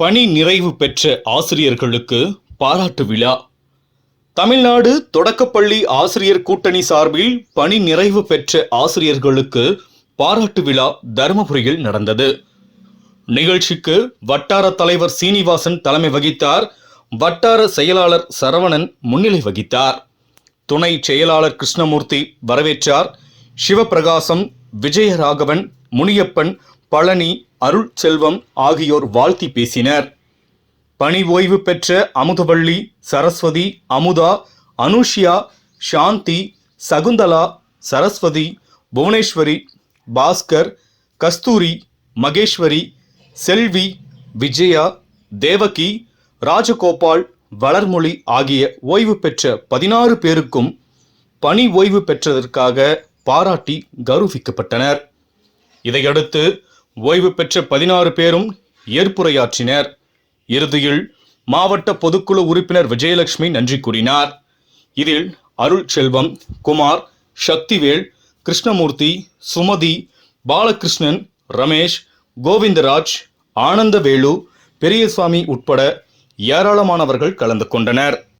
பணி நிறைவு பெற்ற ஆசிரியர்களுக்கு பாராட்டு விழா. தமிழ்நாடு தொடக்கப்பள்ளி ஆசிரியர் கூட்டணி சார்பில் பணி நிறைவு பெற்ற ஆசிரியர்களுக்கு பாராட்டு விழா தருமபுரியில் நடந்தது. நிகழ்ச்சிக்கு வட்டார தலைவர் சீனிவாசன் தலைமை வகித்தார். வட்டார செயலாளர் சரவணன் முன்னிலை வகித்தார். துணை செயலாளர் கிருஷ்ணமூர்த்தி வரவேற்றார். சிவபிரகாசம் விஜயராகவன் முனியப்பன் பழனி அருள் செல்வம் ஆகியோர் வாழ்த்தி பேசினர். பணி ஓய்வு பெற்ற அமுதவள்ளி சரஸ்வதி அமுதா அனுஷியா சாந்தி சகுந்தலா சரஸ்வதி புவனேஸ்வரி பாஸ்கர் கஸ்தூரி மகேஸ்வரி செல்வி விஜயா தேவகி ராஜகோபால் வளர்மொழி ஆகிய ஓய்வு பெற்ற பதினாறு பேருக்கும் பணி ஓய்வு பெற்றதற்காக பாராட்டி கௌரவிக்கப்பட்டனர். இதையடுத்து ஓய்வு பெற்ற பதினாறு பேரும் ஏற்புரையாற்றினர். இறுதியில் மாவட்ட பொதுக்குழு உறுப்பினர் விஜயலட்சுமி நன்றி கூறினார். இதில் அருள் செல்வம் குமார் சக்திவேல் கிருஷ்ணமூர்த்தி சுமதி பாலகிருஷ்ணன் ரமேஷ் கோவிந்தராஜ் ஆனந்தவேலு பெரியசாமி உட்பட ஏராளமானவர்கள் கலந்து கொண்டனர்.